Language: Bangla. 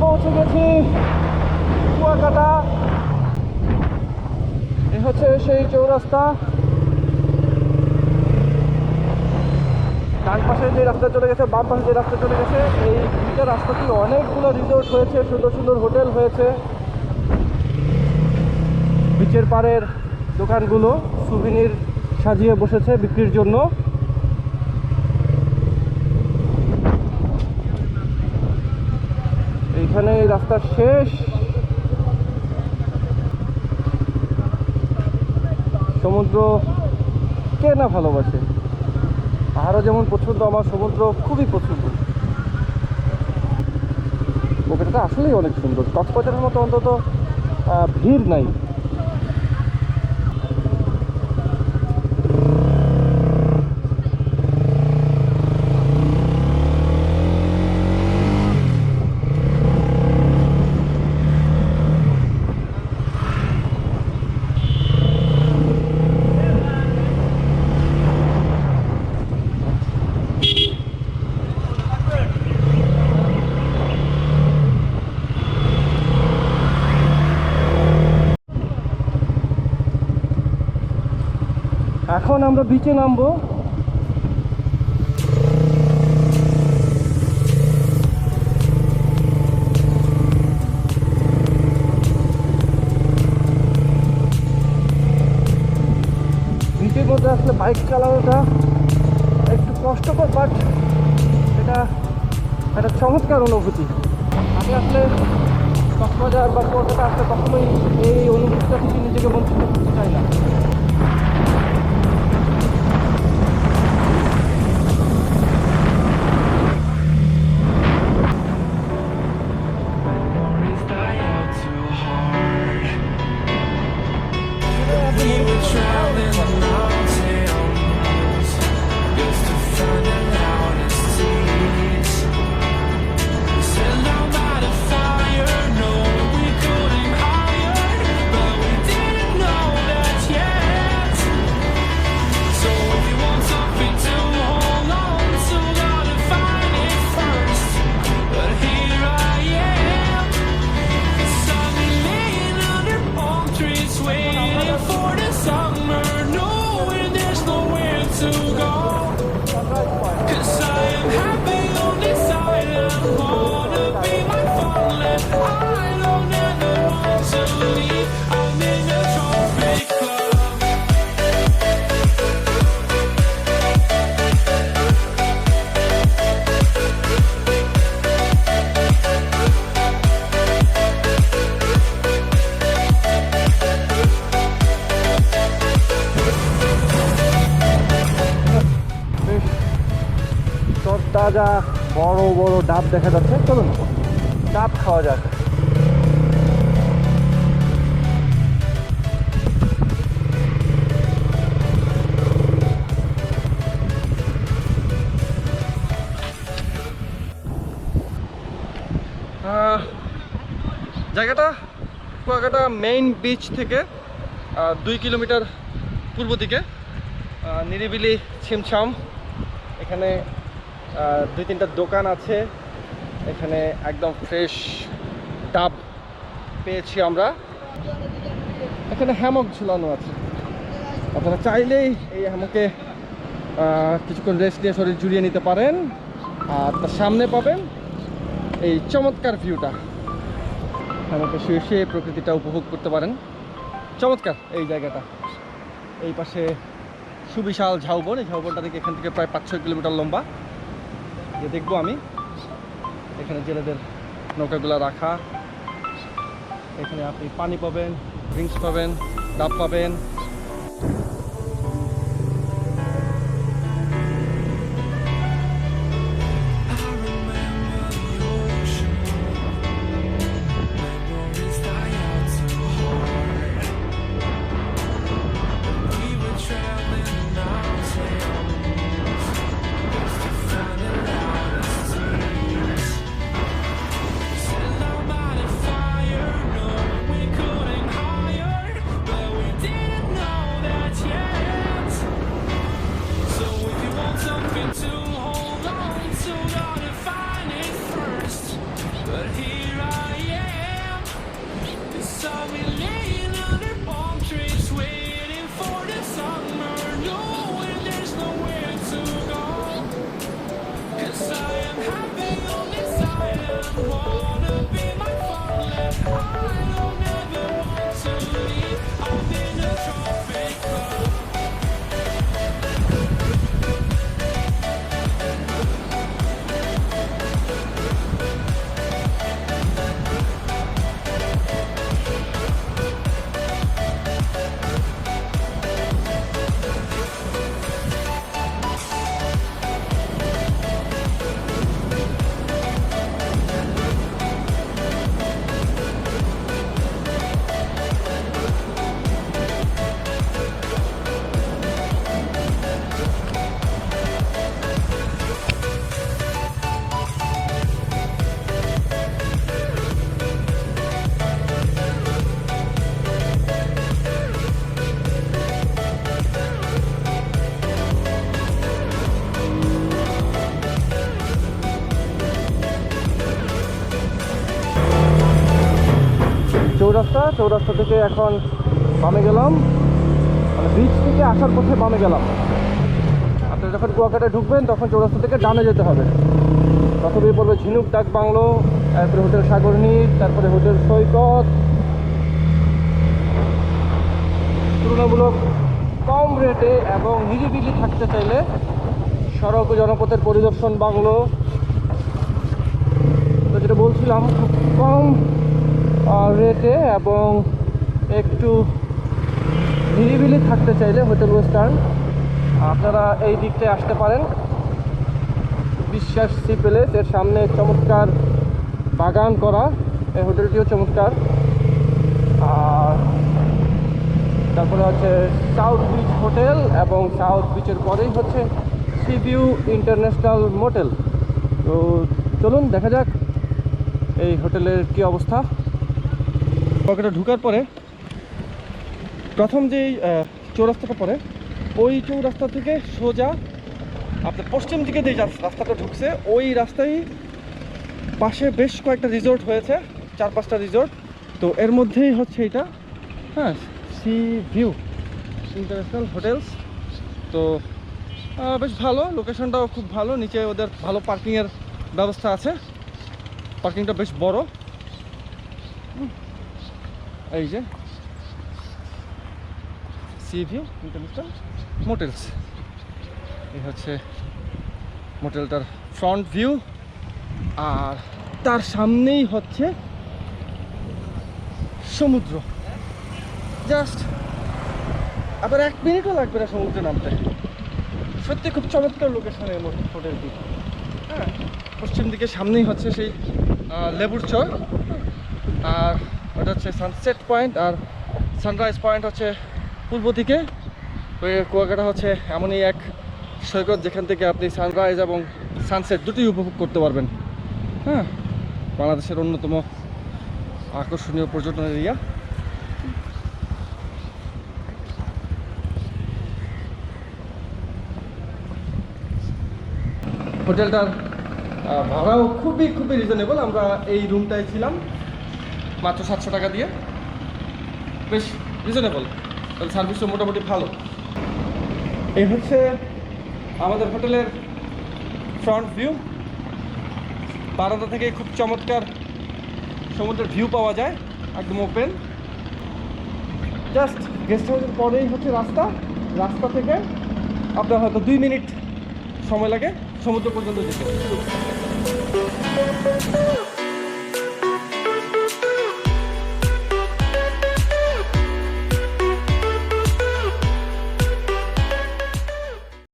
পৌঁছে গেছি কুয়াকাটা। এ হচ্ছে সেই চৌরাস্তা। ডান পাশে যে রাস্তা চলে গেছে, বাম পাশে যে রাস্তা চলে গেছে, এই দুইটা রাস্তাতে অনেকগুলো রিসোর্ট হয়েছে, সুন্দর সুন্দর হোটেল হয়েছে। বিচের পাড়ের দোকানগুলো সুভিনির সাজিয়ে বসেছে বিক্রির জন্য। এইখানে রাস্তা শেষ। সমুদ্র কে না ভালোবাসে? আরও যেমন পছন্দ, আমার সমুদ্র খুবই পছন্দ। ওখানটা আসলেই অনেক সুন্দর। কক্সবাজারের মতো অন্তত ভিড় নাই এখন আমরা বিচে নামবো। বিচের মধ্যে আসলে বাইক চালানোটা একটু কষ্টকর বাট এটা একটা চমৎকার অনুভূতি। আমি আসলে কক্সবাজার বা কলকাতা আসলে কখনোই এই অনুভূতিটা থেকে নিজেকে বঞ্চিত করতে চাই না। তরতাজা বড় বড় ডাব দেখা যাচ্ছে। চলুন, ডাব খাওয়া যাক। জায়গাটা কুয়াকাটা মেইন বিচ থেকে দুই কিলোমিটার পূর্ব দিকে নিরিবিলি ছিমছাম। এখানে দুই তিনটা দোকান আছে। এখানে একদম ফ্রেশ ডাব পেয়েছি আমরা। এখানে হ্যামক ঝুলানো আছে। আপনারা চাইলেই এই হ্যামকে কিছুক্ষণ রেস্ট নিয়ে শরীর জুড়িয়ে নিতে পারেন। আর তার সামনে পাবেন এই চমৎকার ভিউটা হ্যামকে শুয়ে শুয়ে প্রকৃতিটা উপভোগ করতে পারেন। চমৎকার এই জায়গাটা। এই পাশে সুবিশাল ঝাউবন। এই ঝাউবনটা থেকে এখান থেকে প্রায় পাঁচ ছয় কিলোমিটার লম্বা। যে দেখব আমি। এখানে জেলেদের নৌকাগুলো রাখা। এখানে আপনি পানি পাবেন ড্রিঙ্কস পাবেন, ডাব পাবেন। চৌরাস্তা চৌরাস্তা থেকে এখন বামে গেলাম। মানে বিচ থেকে আসার পথে বামে গেলাম। আপনি যখন কুয়াকাটায় ঢুকবেন, তখন চৌরাস্তা থেকে ডানে যেতে হবে। তখন প্রথমেই পড়বে ঝিনুক, ডাক বাংলো, তারপরে হোটেল সাগরনীর তারপরে হোটেল সৈকত। তুলনামূলক কম রেটে এবং নিরিবিলি থাকতে চাইলে সড়ক ও জনপথের পরিদর্শন বাংলো। তো যেটা বলছিলাম, খুব কম রেটে এবং একটু নিরিবিলি থাকতে চাইলে হোটেল ওয়েস্টার্ন, আপনারা এই দিকটায় আসতে পারেন। বিশ্বাস সি প্যালেস, এর সামনে চমৎকার বাগান করা, এই হোটেলটিও চমৎকার। আর তারপরে হচ্ছে সাউথ বিচ হোটেল, এবং সাউথ বিচের পরেই হচ্ছে সি ভিউ ইন্টারন্যাশনাল মোটেল। তো চলুন, দেখা যাক এই হোটেলের কি অবস্থা। পকেটে ঢুকার পরে প্রথম যেই চৌরাস্তাটা পড়ে, ওই চৌরাস্তা থেকে সোজা আপনার পশ্চিম দিকে যে রাস্তাটা ঢুকছে, ওই রাস্তায় পাশে বেশ কয়েকটা রিসোর্ট হয়েছে, চার পাঁচটা রিসোর্ট তো এর মধ্যেই হচ্ছে এটা হ্যাঁ সি ভিউ ইন্টারন্যাশনাল হোটেলস তো বেশ ভালো লোকেশনটাও খুব ভালো, নিচে ওদের ভালো পার্কিংয়ের ব্যবস্থা আছে। পার্কিংটা বেশ বড়। এই যে সি ভিউ ইন্টারন্যাশনাল মোটেলস এই হচ্ছে মোটেলটার ফ্রন্ট ভিউ আর তার সামনেই হচ্ছে সমুদ্র। জাস্ট আবার এক মিনিটও লাগবে না সমুদ্রে নামতে। সত্যি খুব চমৎকার লোকেশনের হোটেলটি হ্যাঁ পশ্চিম দিকে সামনেই হচ্ছে সেই লেবুর চর। আর ওটা হচ্ছে সানসেট পয়েন্ট আর সানরাইজ পয়েন্ট হচ্ছে পূর্ব দিকে। ওই কুয়াকাটা হচ্ছে এমনই এক সৈকত যেখান থেকে আপনি সানরাইজ এবং সানসেট দুটোই উপভোগ করতে পারবেন। হ্যাঁ বাংলাদেশের অন্যতম আকর্ষণীয় পর্যটন এরিয়া। হোটেলটার ভাড়াও খুবই খুবই রিজনেবল আমরা এই রুমটায় ছিলাম। মাত্র সাতশো টাকা দিয়ে। বেশ রিজনেবল তাহলে সার্ভিসও মোটামুটি ভালো। এই হচ্ছে আমাদের হোটেলের ফ্রন্ট ভিউ বারান্দা থেকে খুব চমৎকার সমুদ্রের ভিউ পাওয়া যায়, একদম ওপেন জাস্ট গেস্ট হাউসের পরেই হচ্ছে রাস্তা। রাস্তা থেকে আপনার হয়তো দুই মিনিট সময় লাগে সমুদ্র পর্যন্ত যেতে।